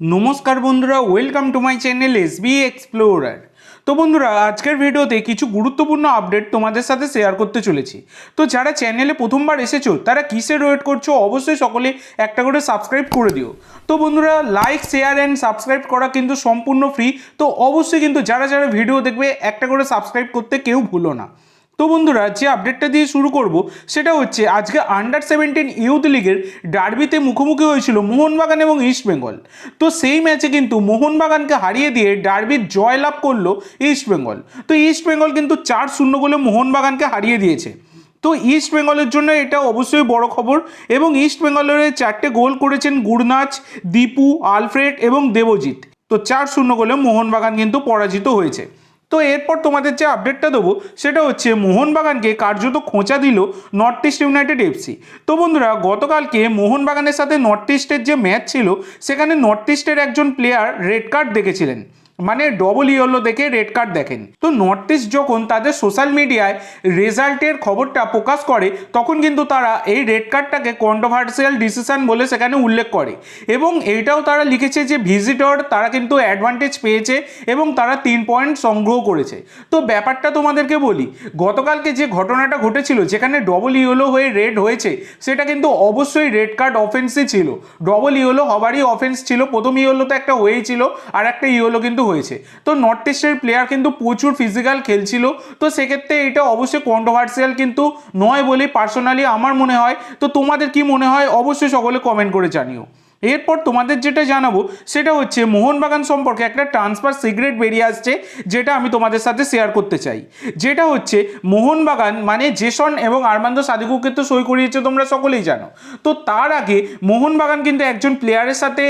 নমস্কার বন্ধুরা welcome to my channel S B explorer তো বন্ধুরা, আজকের ভিডিওতে কিছু গুরুত্বপূর্ণ আপডেট তোমাদের সাথে শেয়ার করতে চলেছি। তো যারা চ্যানেলে প্রথমবার এসেছ, তারা কিসের ওয়েট করছ, অবশ্যই সকলে একটা করে সাবস্ক্রাইব করে দিও। তো বন্ধুরা লাইক শেয়ার অ্যান্ড সাবস্ক্রাইব করা কিন্তু সম্পূর্ণ ফ্রি তো অবশ্যই কিন্তু যারা যারা ভিডিও দেখবে, একটা করে সাবস্ক্রাইব করতে কেউ ভুলো না। তো বন্ধুরা, যে আপডেটটা দিয়ে শুরু করব, সেটা হচ্ছে আজকে আন্ডার সেভেন্টিন ইউথ লিগের ডার্বিতে মুখোমুখি হয়েছিল মোহনবাগান এবং ইস্ট বেঙ্গল তো সেই ম্যাচে কিন্তু মোহনবাগানকে হারিয়ে দিয়ে ডার্বির জয় লাভ করল ইস্ট বেঙ্গল তো ইস্ট বেঙ্গল কিন্তু চার শূন্য গোলে মোহনবাগানকে হারিয়ে দিয়েছে। তো ইস্ট বেঙ্গলের জন্য এটা অবশ্যই বড় খবর এবং ইস্ট বেঙ্গলের চারটে গোল করেছেন গুরনাচ দীপু, আলফ্রেড এবং দেবজিৎ। তো চার শূন্য গোলে মোহনবাগান কিন্তু পরাজিত হয়েছে। তো এরপর তোমাদের যে আপডেটটা দেবো, সেটা হচ্ছে মোহনবাগানকে কার্যত খোঁচা দিল নর্থ ইস্ট ইউনাইটেড এফসি তো বন্ধুরা, গতকালকে মোহনবাগানের সাথে নর্থ ইস্টের যে ম্যাচ ছিল, সেখানে নর্থ ইস্টের একজন প্লেয়ার রেড কার্ড দেখেছিলেন। মানে ডবল ইয়েলো দেখে রেড কার্ড দেখেন। তো নর্থ ইস্ট যখন তাদের সোশ্যাল মিডিয়ায় রেজাল্টের খবরটা প্রকাশ করে, তখন কিন্তু তারা এই রেড কার্ডটাকে কন্ট্রোভার্সিয়াল ডিসিশন বলে সেখানে উল্লেখ করে। এবং এইটাও তারা লিখেছে যে ভিজিটর তারা কিন্তু অ্যাডভান্টেজ পেয়েছে এবং তারা তিন পয়েন্ট সংগ্রহ করেছে। তো ব্যাপারটা তোমাদেরকে বলি, গতকালকে যে ঘটনাটা ঘটেছিল, যেখানে ডবল ইয়েলো হয়ে রেড হয়েছে, সেটা কিন্তু অবশ্যই রেড কার্ড অফেন্সই ছিল। ডবল ইয়েলো হবারই অফেন্স ছিল, প্রথম ইয়েলো তো একটা হয়েই ছিল, আর একটা ইয়েলো কিন্তু হয়েছে। তো নর্থ ইস্টের প্লেয়ার কিন্তু প্রচুর ফিজিক্যাল খেলছিল। তো সেক্ষেত্রে এটা অবশ্যই কন্ট্রোভার্সিয়াল কিন্তু নয় বলে পার্সোনালি আমার মনে হয়। তো তোমাদের কি মনে হয়? অবশ্যই সকলে কমেন্ট করে জানিও। এরপর তোমাদের যেটা জানাব, সেটা হচ্ছে মোহনবাগান সম্পর্কে একটা ট্রান্সফার সিগারেট বেরিয়ে আসছে, যেটা আমি তোমাদের সাথে শেয়ার করতে চাই। যেটা হচ্ছে মোহনবাগান মানে জেসন এবং আরমান্দ সাদিকুকে তো সই করিয়েছে তোমরা সকলেই জানো। তো তার আগে মোহনবাগান কিন্তু একজন প্লেয়ারের সাথে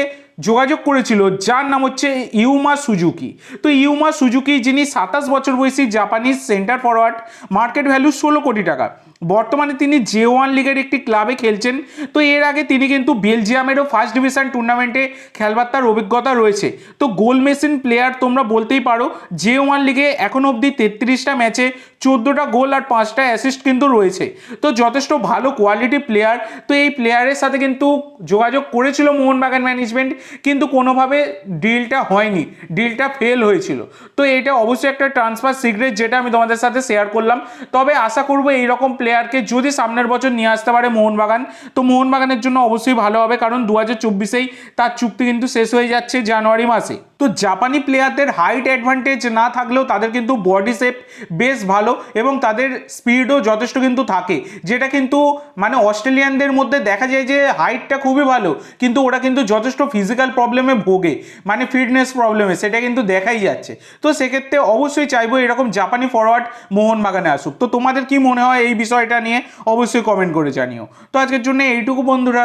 যোগাযোগ করেছিল, যার নাম হচ্ছে ইউমা সুজুকি। তো ইউমা সুজুকি, যিনি সাতাশ বছর বয়সী Japanese centre forward, market value ষোলো কোটি টাকা। বর্তমানে তিনি জে ওয়ান লিগের একটি ক্লাবে খেলছেন। তো এর আগে তিনি কিন্তু বেলজিয়ামেরও ফার্স্ট ডিভিশন টুর্নামেন্টে খেলবার তার অভিজ্ঞতা রয়েছে। তো গোল মেশিন প্লেয়ার তোমরা বলতেই পারো জে ওয়ান লিগে এখন অবধি তেত্রিশটা ম্যাচে চোদ্দোটা গোল আর পাঁচটা অ্যাসিস্ট কিন্তু রয়েছে। তো যথেষ্ট ভালো কোয়ালিটি প্লেয়ার তো এই প্লেয়ারের সাথে কিন্তু যোগাযোগ করেছিল মোহনবাগান ম্যানেজমেন্ট কিন্তু কোনোভাবে ডিলটা হয়নি। ডিলটা ফেল হয়েছিল। তো এটা অবশ্যই একটা ট্রান্সফার সিক্রেট যেটা আমি তোমাদের সাথে শেয়ার করলাম। তবে আশা করব এইরকম প্লেয়ারকে যদি সামনের বছর নিয়ে আসতে পারে মোহনবাগান, তো মোহনবাগানের জন্য অবশ্যই ভালো হবে, কারণ দু হাজার চব্বিশেই তার চুক্তি কিন্তু শেষ হয়ে যাচ্ছে জানুয়ারি মাসে। তো জাপানি প্লেয়ারদের হাইট অ্যাডভান্টেজ না থাকলেও তাদের কিন্তু বডি শেপ বেশ ভালো এবং তাদের স্পিডও যথেষ্ট কিন্তু থাকে। যেটা কিন্তু মানে অস্ট্রেলিয়ানদের মধ্যে দেখা যায় যে হাইটটা খুবই ভালো, কিন্তু ওরা কিন্তু যথেষ্ট ফিজিক্যাল প্রবলেমে ভোগে মানে ফিটনেস প্রবলেমে সেটা কিন্তু দেখাই যাচ্ছে। তো সেক্ষেত্রে অবশ্যই চাইব এরকম জাপানি ফরওয়ার্ড মোহনবাগানে আসুক। তো তোমাদের কি মনে হয় এই বিষয়টা নিয়ে? অবশ্যই কমেন্ট করে জানিও। তো আজকের জন্য এইটুকু বন্ধুরা।